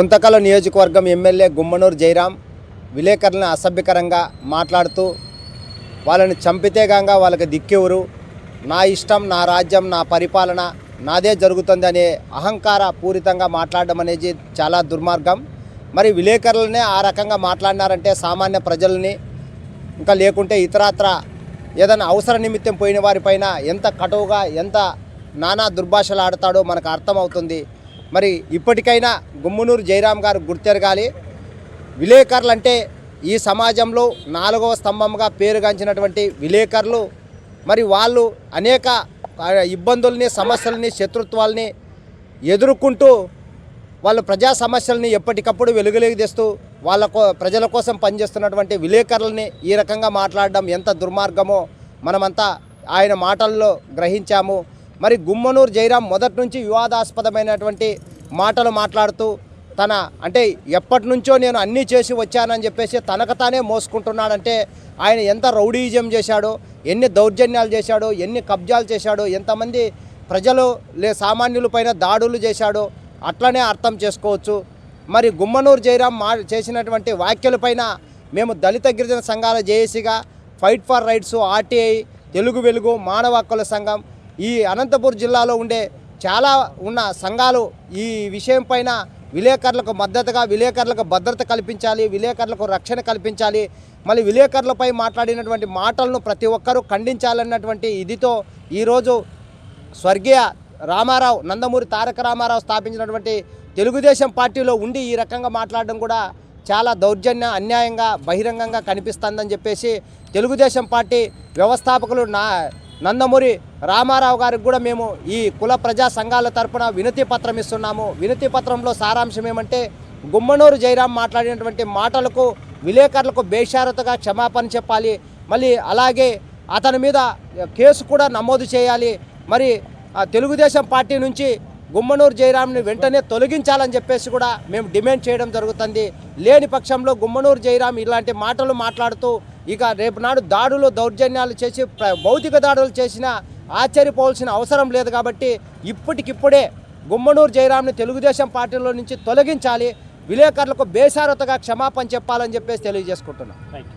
గుంతకల నియోజకవర్గం ఎమ్మెల్యే గుమ్మనూరు జయరాం విలేకరులను అసభ్యకరంగా మాట్లాడుతూ వాళ్ళని చంపితే గంగా వాళ్ళకి దిక్కెవరు. నా ఇష్టం నా రాజ్యం నా పరిపాలన నాదే జరుగుతుంది అనే అహంకార పూరితంగా మాట్లాడడం అనేది చాలా దుర్మార్గం. మరి విలేకరులనే ఆ రకంగా మాట్లాడినారంటే సామాన్య ప్రజల్ని ఇంకా లేకుంటే ఇతరత్ర ఏదైనా అవసర నిమిత్తం పోయిన వారిపైన ఎంత కటువుగా ఎంత నానా దుర్భాషలు ఆడతాడో మనకు అర్థమవుతుంది. మరి ఇప్పటికైనా గుమ్మనూరు జయరాం గారు గుర్తెరగాలి. విలేకరులు అంటే ఈ సమాజంలో నాలుగవ స్తంభంగా పేరుగాంచినటువంటి విలేకరులు మరి వాళ్ళు అనేక ఆ, ఇబ్బందుల్ని సమస్యల్ని శత్రుత్వాల్ని ఎదుర్కొంటూ వాళ్ళు ప్రజా సమస్యల్ని ఎప్పటికప్పుడు వెలుగులోకి తెస్తూ వాళ్ళ ప్రజల కోసం పనిచేస్తున్నటువంటి విలేకరులని ఈ రకంగా మాట్లాడడం ఎంత దుర్మార్గమో మనమంతా ఆయన మాటల్లో గ్రహించాము. మరి గుమ్మనూరు జయరాం మొదటి నుంచి వివాదాస్పదమైనటువంటి మాటలు మాట్లాడుతూ తన అంటే ఎప్పటి నుంచో నేను అన్నీ చేసి వచ్చానని చెప్పేసి తనకు తానే మోసుకుంటున్నాడంటే ఆయన ఎంత రౌడీజం చేశాడో ఎన్ని దౌర్జన్యాలు చేశాడో ఎన్ని కబ్జాలు చేశాడో ఎంతమంది ప్రజలు లే సామాన్యులపైన దాడులు చేశాడో అట్లనే అర్థం చేసుకోవచ్చు. మరి గుమ్మనూరు జయరాం మా చేసినటువంటి వ్యాఖ్యలపైన మేము దళిత గిరిజన సంఘాల జేఏసీగా fight for rights RTI Telugu Velugu మానవ హక్కుల సంఘం ఈ అనంతపూర్ జిల్లాలో ఉండే చాలా ఉన్న సంఘాలు ఈ విషయం పైన విలేకరులకు మద్దతుగా విలేకరులకు భద్రత కల్పించాలి విలేకరులకు రక్షణ కల్పించాలి. మళ్ళీ విలేకరులపై మాట్లాడినటువంటి మాటలను ప్రతి ఒక్కరూ ఖండించాలన్నటువంటి ఇదితో ఈరోజు స్వర్గీయ రామారావు నందమూరి తారక రామారావు స్థాపించినటువంటి తెలుగుదేశం పార్టీలో ఉండి ఈ రకంగా మాట్లాడడం కూడా చాలా దౌర్జన్య అన్యాయంగా బహిరంగంగా కనిపిస్తుందని చెప్పేసి తెలుగుదేశం పార్టీ వ్యవస్థాపకులు నా నందమూరి రామారావు గారికి కూడా మేము ఈ కుల ప్రజా సంఘాల తరపున వినతి పత్రం ఇస్తున్నాము. వినతి పత్రంలో సారాంశం ఏమంటే గుమ్మనూరు జయరాం మాట్లాడినటువంటి మాటలకు విలేకరులకు బేషారతగా క్షమాపణ చెప్పాలి. మళ్ళీ అలాగే అతని మీద కేసు కూడా నమోదు చేయాలి. మరి తెలుగుదేశం పార్టీ నుంచి గుమ్మనూరు జయరాంని వెంటనే తొలగించాలని చెప్పేసి కూడా మేము డిమాండ్ చేయడం జరుగుతుంది. లేని పక్షంలో గుమ్మనూరు జయరాం ఇలాంటి మాటలు మాట్లాడుతూ ఇక రేపు నాడు దాడులు దౌర్జన్యాలు చేసి భౌతిక దాడులు చేసినా ఆశ్చర్యపోవాల్సిన అవసరం లేదు కాబట్టి ఇప్పటికిప్పుడే గుమ్మనూరు జయరామ్ని తెలుగుదేశం పార్టీలో నుంచి తొలగించాలి. విలేకరులకు బేసారతగా క్షమాపణ చెప్పాలని చెప్పేసి తెలియజేసుకుంటున్నాం. యూ